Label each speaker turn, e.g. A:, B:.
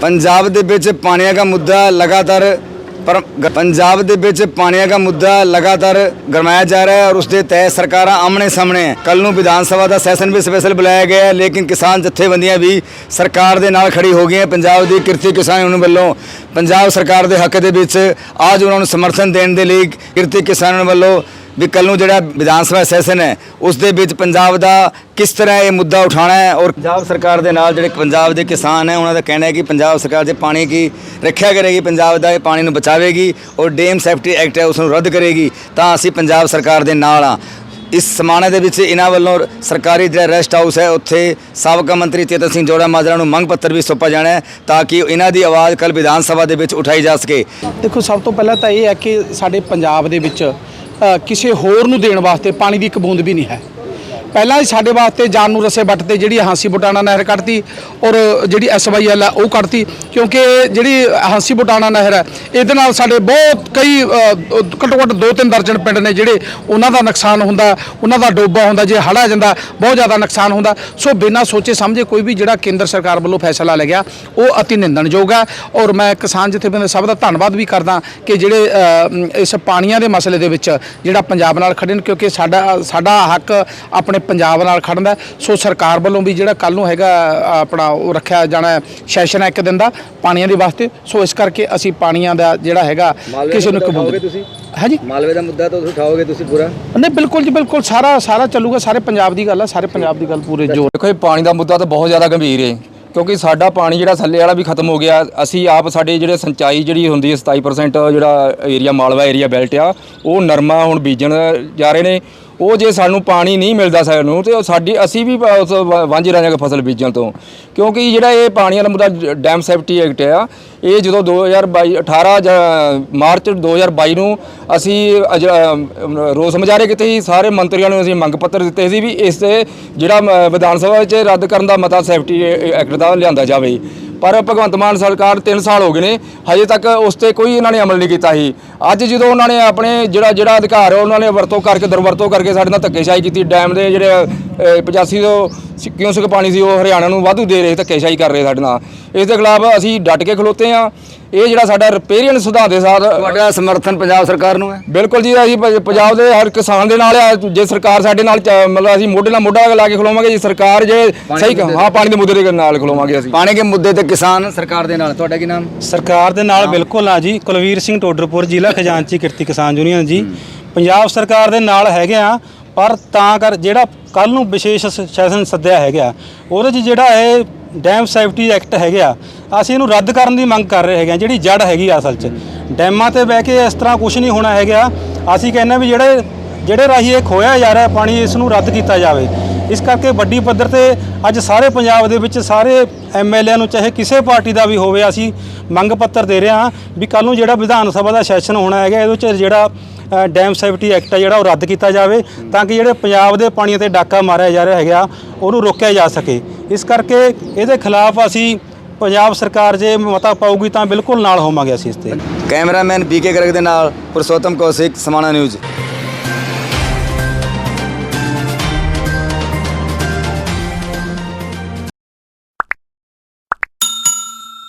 A: ਪੰਜਾਬ ਦੇ ਵਿੱਚ ਪਾਣੀਆਂ ਦਾ ਮੁੱਦਾ ਲਗਾਤਾਰ ਪਰ ਪੰਜਾਬ ਦੇ ਵਿੱਚ ਪਾਣੀਆਂ ਦਾ ਮੁੱਦਾ ਲਗਾਤਾਰ ਗਰਮਾਇਆ ਜਾ ਰਿਹਾ ਹੈ ਔਰ ਉਸ ਦੇ ਤਹਿਤ ਸਰਕਾਰਾਂ ਆਮਣੇ ਸਾਹਮਣੇ ਹੈ। ਕੱਲ ਨੂੰ ਵਿਧਾਨ ਸਭਾ ਦਾ ਸੈਸ਼ਨ ਵੀ ਸਪੈਸ਼ਲ ਬੁਲਾਇਆ ਗਿਆ ਹੈ, ਲੇਕਿਨ ਕਿਸਾਨ ਜਥੇਬੰਦੀਆਂ ਵੀ ਸਰਕਾਰ ਦੇ ਨਾਲ ਖੜੀ ਹੋ ਗਈਆਂ। ਪੰਜਾਬ ਦੀ ਕਿਰਤੀ ਕਿਸਾਨ ਯੂਨੀਅਨ ਵੱਲੋਂ ਪੰਜਾਬ ਸਰਕਾਰ ਦੇ ਹੱਕ ਦੇ ਵਿੱਚ ਅੱਜ ਉਹਨਾਂ ਨੂੰ ਸਮਰਥਨ ਦੇਣ ਦੇ ਲਈ ਕਿਰਤੀ ਕਿਸਾਨ ਵੱਲੋਂ ਵੀ ਕੱਲ ਨੂੰ ਜਿਹੜਾ ਵਿਧਾਨ ਸਭਾ ਸੈਸ਼ਨ ਹੈ, ਉਸ ਦੇ ਵਿੱਚ ਪੰਜਾਬ ਦਾ ਕਿਸ ਤਰ੍ਹਾਂ ਇਹ ਮੁੱਦਾ ਉਠਾਉਣਾ ਹੈ ਔਰ ਪੰਜਾਬ ਸਰਕਾਰ ਦੇ ਨਾਲ ਜਿਹੜੇ ਪੰਜਾਬ ਦੇ ਕਿਸਾਨ ਹੈ, ਉਹਨਾਂ ਦਾ ਕਹਿਣਾ ਹੈ ਕਿ ਪੰਜਾਬ ਸਰਕਾਰ ਜੇ ਪਾਣੀ ਕੀ ਰੱਖਿਆ ਕਰੇਗੀ, ਪੰਜਾਬ ਦਾ ਇਹ ਪਾਣੀ ਨੂੰ ਬਚਾਵੇਗੀ ਔਰ ਡੇਮ ਸੇਫਟੀ ਐਕਟ ਹੈ ਉਸ ਨੂੰ ਰੱਦ ਕਰੇਗੀ, ਤਾਂ ਅਸੀਂ ਪੰਜਾਬ ਸਰਕਾਰ ਦੇ ਨਾਲ ਆ ਇਸ ਸਮਾਣੇ ਦੇ ਵਿੱਚ ਇਹਨਾਂ ਵੱਲੋਂ ਸਰਕਾਰੀ ਜਿਹੜਾ ਰੈਸਟ ਹਾਊਸ ਹੈ, ਉੱਥੇ ਸਾਬਕਾ ਮੰਤਰੀ ਚੇਤਨ ਸਿੰਘ ਜੋੜਾ ਮਾਜਰਾ ਨੂੰ ਮੰਗ ਪੱਤਰ ਵੀ ਸੌਂਪਿਆ ਜਾਣਾ ਹੈ ਤਾਂ ਕਿ ਇਹਨਾਂ ਦੀ ਆਵਾਜ਼ ਕੱਲ ਵਿਧਾਨ ਸਭਾ ਦੇ ਵਿੱਚ ਉਠਾਈ ਜਾ ਸਕੇ।
B: ਦੇਖੋ, ਸਭ ਤੋਂ ਪਹਿਲਾਂ ਤਾਂ ਇਹ ਹੈ ਕਿ ਸਾਡੇ ਪੰਜਾਬ ਦੇ ਵਿੱਚ ਕਿਸੇ ਹੋਰ ਨੂੰ ਦੇਣ ਵਾਸਤੇ ਪਾਣੀ ਦੀ ਇੱਕ ਬੂੰਦ ਵੀ ਨਹੀਂ ਹੈ। ਪਹਿਲਾਂ ਹੀ ਸਾਡੇ ਵਾਸਤੇ ਜਾਨ ਨੂੰ ਰਸੇ ਵੱਟ ਤੇ ਜਿਹੜੀ ਹਾਂਸੀ ਬੁਟਾਣਾ ਨਹਿਰ ਕੱਢਤੀ ਔਰ ਜਿਹੜੀ ਐਸਵਾਈਐਲ ਹੈ ਉਹ ਕੱਢਤੀ, ਕਿਉਂਕਿ ਜਿਹੜੀ ਹਾਂਸੀ ਬੁਟਾਣਾ ਨਹਿਰ ਹੈ, ਇਹਦੇ ਨਾਲ ਸਾਡੇ ਬਹੁਤ ਕਈ ਘੱਟੋ ਘੱਟ ਦੋ ਤਿੰਨ ਦਰਜਨ ਪਿੰਡ ਨੇ ਜਿਹੜੇ ਉਹਨਾਂ ਦਾ ਨੁਕਸਾਨ ਹੁੰਦਾ, ਉਹਨਾਂ ਦਾ ਡੋਬਾ ਹੁੰਦਾ, ਜੇ ਹੜ੍ਹ ਜਾਂਦਾ, ਬਹੁਤ ਜ਼ਿਆਦਾ ਨੁਕਸਾਨ ਹੁੰਦਾ। ਸੋ ਬਿਨਾਂ ਸੋਚੇ ਸਮਝੇ ਕੋਈ ਵੀ ਜਿਹੜਾ ਕੇਂਦਰ ਸਰਕਾਰ ਵੱਲੋਂ ਫੈਸਲਾ ਲਿਆ ਗਿਆ, ਉਹ ਅਤੀ ਨਿੰਦਣਯੋਗ ਹੈ ਔਰ ਮੈਂ ਕਿਸਾਨ ਜਥੇਬੰਦੀ ਸਭ ਦਾ ਧੰਨਵਾਦ ਵੀ ਕਰਦਾ ਕਿ ਜਿਹੜੇ ਇਸ ਪਾਣੀਆਂ ਦੇ ਮਸਲੇ ਦੇ ਵਿੱਚ ਜਿਹੜਾ ਪੰਜਾਬ ਨਾਲ ਖੜੇ ਨੇ, ਕਿਉਂਕਿ ਸਾਡਾ ਸਾਡਾ ਹੱਕ ਆਪਣੇ ਪੰਜਾਬ ਨਾਲ ਖੜਨ। ਸੋ ਸਰਕਾਰ ਵੱਲੋਂ ਵੀ ਜਿਹੜਾ ਕੱਲ ਨੂੰ ਹੈਗਾ ਆਪਣਾ ਉਹ ਰੱਖਿਆ ਜਾਣਾ ਹੈ, ਸੈਸ਼ਨ ਹੈ ਇੱਕ ਦਿਨ ਦਾ ਪਾਣੀਆਂ ਦੇ ਵਾਸਤੇ। ਸੋ ਇਸ ਕਰਕੇ ਅਸੀਂ ਪਾਣੀਆਂ ਦਾ ਜਿਹੜਾ ਹੈਗਾ ਕਿਸੇ ਨੂੰ ਕਬੂਲ
A: ਤੁਸੀਂ?
B: ਹਾਂਜੀ?
A: ਮਾਲਵੇ ਦਾ ਮੁੱਦਾ ਤਾਂ ਉਠਾਓਗੇ ਤੁਸੀਂ ਪੂਰਾ?
B: ਨਹੀਂ ਬਿਲਕੁਲ ਜੀ ਬਿਲਕੁਲ। ਸਾਰਾ ਸਾਰਾ ਚੱਲੂਗਾ ਸਾਰੇ ਪੰਜਾਬ ਦੀ ਗੱਲ ਹੈ ਸਾਰੇ ਪੰਜਾਬ ਦੀ ਗੱਲ ਪੂਰੇ ਜੋਰ।
C: ਦੇਖੋ ਇਹ ਪਾਣੀ ਦਾ ਮੁੱਦਾ ਤਾਂ ਬਹੁਤ ਜ਼ਿਆਦਾ ਗੰਭੀਰ ਹੈ ਕਿਉਂਕਿ ਸਾਡਾ ਪਾਣੀ ਜਿਹੜਾ ਥੱਲੇ ਵਾਲਾ ਵੀ ਖਤਮ ਹੋ ਗਿਆ। ਅਸੀਂ ਆਪ ਸਾਡੇ ਜਿਹੜੇ ਸਿੰਚਾਈ ਜਿਹੜੀ ਹੁੰਦੀ ਹੈ 27% ਜਿਹੜਾ ਏਰੀਆ ਮਾਲਵਾ ਏਰੀਆ ਬੈਲਟ ਆ ਉਹ ਨਰਮਾ ਹੁਣ ਬੀਜਣ ਜਾ ਰਹੇ ਨੇ। ਉਹ ਜੇ ਸਾਨੂੰ ਪਾਣੀ ਨਹੀਂ ਮਿਲਦਾ ਸਾਨੂੰ ਤੇ ਉਹ ਸਾਡੀ, ਅਸੀਂ ਵੀ ਉਸ ਵ- ਵਾਂਝੇ ਰਹਿ ਜਾਵਾਂਗੇ ਫਸਲ ਬੀਜਣ ਤੋਂ। ਕਿਉਂਕਿ ਜਿਹੜਾ ਇਹ ਪਾਣੀ ਵਾਲਾ ਮੁੱਦਾ ਡੈਮ ਸੇਫਟੀ ਐਕਟ ਆ, ਇਹ ਜਦੋਂ 2022 18 ਜ- ਮਾਰਚ 2022 ਨੂੰ ਅਸੀਂ ਅਜ- ਰੋਸ ਮੁਜ਼ਾਹਰੇ ਕੀਤੇ ਸੀ, ਸਾਰੇ ਮੰਤਰੀਆਂ ਨੂੰ ਅਸੀਂ ਮੰਗ ਪੱਤਰ ਦਿੱਤੇ ਸੀ ਵੀ ਇਸ ਤੇ ਜਿਹੜਾ ਵਿਧਾਨ ਸਭਾ ਵਿੱਚ ਰੱਦ ਕਰਨ ਦਾ ਮਤਾ ਸੇਫਟੀ ਐਕਟ ਦਾ ਲਿਆਂਦਾ ਜਾਵੇ। ਪਰ ਭਗਵੰਤ ਮਾਨ ਸਰਕਾਰ 3 ਸਾਲ ਹੋ ਗਏ ਨੇ, ਹਜੇ ਤੱਕ ਉਸ ਤੇ ਕੋਈ ਇਹਨਾਂ ਨੇ ਅਮਲ ਨਹੀਂ ਕੀਤਾ ਸੀ। ਅੱਜ ਜਦੋਂ ਉਹਨਾਂ ਨੇ ਆਪਣੇ ਜਿਹੜਾ ਜਿਹੜਾ ਅਧਿਕਾਰ ਹੈ ਉਹਨਾਂ ਨੇ ਵਰਤੋਂ ਕਰਕੇ, ਦੁਰਵਰਤੋਂ ਕਰਕੇ ਸਾਡੇ ਨਾਲ ਧੱਕੇਸ਼ਾਹੀ ਕੀਤੀ, ਡੈਮ ਦੇ ਜਿਹੜੇ 85 ਤੋਂ ਸ- ਕਿਊਸਕ ਪਾਣੀ ਸੀ ਉਹ ਹਰਿਆਣਾ ਨੂੰ ਵਾਧੂ ਦੇ ਰਹੇ ਧੱਕੇਸ਼ਾਹੀ ਕਰ ਰਹੇ ਸਾਡੇ ਨਾਲ। ਇਸ ਦੇ ਖਿਲਾਫ ਅਸੀਂ ਡਟ ਕੇ ਖਲੋਤੇ ਆ ਇਹ ਜਿਹੜਾ ਸਾਡਾ ਰਿਪੇਰੀਅਨ ਸੁਧਾਰ ਦੇ ਸਾਥ
A: ਤੁਹਾਡਾ ਸਮਰਥਨ ਪੰਜਾਬ ਸਰਕਾਰ ਨੂੰ ਹੈ?
C: ਬਿਲਕੁਲ ਜੀ ਅਸੀਂ ਪ- ਪੰਜਾਬ ਦੇ ਹਰ ਕਿਸਾਨ ਦੇ ਨਾਲ ਆ ਜੇ ਸਰਕਾਰ ਸਾਡੇ ਨਾਲ ਚ- ਮਤਲਬ ਅਸੀਂ ਮੋਢੇ ਨਾਲ ਮੋਢਾ ਲਾ ਕੇ ਖਲੋਵਾਂਗੇ ਜੀ ਸਰਕਾਰ ਜੇ ਸਹੀ ਹਾਂ ਪਾਣੀ ਦੇ ਮੁੱਦੇ ਦੇ ਨਾਲ ਖਲੋਵਾਂਗੇ ਅਸੀਂ।
A: ਪਾਣੀ ਦੇ ਮੁੱਦੇ ਤੇ ਕਿਸਾਨ ਸਰਕਾਰ ਦੇ ਨਾਲ ਤੁਹਾਡਾ ਕੀ ਨਾਮ?
D: ਸਰਕਾਰ ਦੇ ਨਾਲ ਬਿਲਕੁਲ ਆ ਜੀ। ਕੁਲਵੀਰ ਸਿੰਘ ਟੋਡਰਪੁਰ ਜ਼ਿਲ੍ਹਾ ਖਜ਼ਾਨਚੀ ਕਿਰਤੀ ਕਿਸਾਨ ਯੂਨੀਅਨ ਜੀ। ਪੰਜਾਬ ਸਰਕਾਰ ਦੇ ਨਾਲ ਹੈਗੇ ਆ। ਪਰ ਤਾਂ ਕਰ ਜਿਹੜਾ ਕੱਲ ਨੂੰ ਵਿਸ਼ੇਸ਼ ਸੈਸ਼ਨ ਸੱਦਿਆ ਹੈਗਾ, ਉਹਦੇ 'ਚ ਜਿਹੜਾ ਇਹ ਡੈਮ ਸੇਫਟੀ ਐਕਟ ਹੈਗਾ ਅਸੀਂ ਇਹਨੂੰ ਰੱਦ ਕਰਨ ਦੀ ਮੰਗ ਕਰ ਰਹੇ ਹੈਗੇ ਆ, ਜਿਹੜੀ ਜੜ ਹੈਗੀ ਆ ਅਸਲ 'ਚ। ਡੈਮਾਂ ਤੇ ਬਹਿ ਕੇ ਇਸ ਤਰ੍ਹਾਂ ਕੁਝ ਨਹੀਂ ਹੋਣਾ ਹੈਗਾ, ਅਸੀਂ ਕਹਿੰਦੇ ਵੀ ਜਿਹੜੇ ਜਿਹੜੇ ਰਾਹੀਂ ਇਹ ਖੋਇਆ ਜਾ ਰਿਹਾ ਪਾਣੀ, ਇਸ ਨੂੰ ਰੱਦ ਕੀਤਾ ਜਾਵੇ। ਇਸ ਕਰਕੇ ਵੱਡੀ ਪੱਧਰ ਤੇ ਅੱਜ ਸਾਰੇ ਪੰਜਾਬ ਦੇ ਵਿੱਚ ਸਾਰੇ ਐਮਐਲਏ ਨੂੰ, ਚਾਹੇ ਕਿਸੇ ਪਾਰਟੀ ਦਾ ਵੀ ਹੋਵੇ, ਅਸੀਂ ਮੰਗ ਪੱਤਰ ਦੇ ਰਹੇ ਹਾਂ ਵੀ ਕੱਲ ਨੂੰ ਜਿਹੜਾ ਵਿਧਾਨ ਸਭਾ ਦਾ ਸੈਸ਼ਨ ਹੋਣਾ ਹੈਗਾ, ਇਹਦੇ ਵਿੱਚ ਜਿਹੜਾ ਡੈਮ ਸੇਫਟੀ ਐਕਟ ਹੈ ਜਿਹੜਾ ਉਹ ਰੱਦ ਕੀਤਾ ਜਾਵੇ ਤਾਂ ਕਿ ਜਿਹੜੇ ਪੰਜਾਬ ਦੇ ਪਾਣੀਆਂ ਤੇ ਡਾਕਾ ਮਾਰਿਆ ਜਾ ਰਿਹਾ ਹੈਗਾ, ਉਹਨੂੰ ਰੋਕਿਆ ਜਾ ਸਕੇ। ਇਸ ਕਰਕੇ ਇਹਦੇ ਖਿਲਾਫ ਅਸੀਂ ਪੰਜਾਬ ਸਰਕਾਰ ਜੇ ਮਤਾ ਪਾਊਗੀ ਤਾਂ ਬਿਲਕੁਲ ਨਾਲ ਹੋਵਾਂਗੇ ਅਸੀਂ ਇਸ ਤੇ।
A: ਕੈਮਰਾਮੈਨ ਬੀਕੇ ਗਰਗ ਦੇ ਨਾਲ ਪੁਰਸ਼ੋਤਮ ਕੌਸ਼ਿਕ, ਸਮਾਣਾ ਨਿਊਜ਼।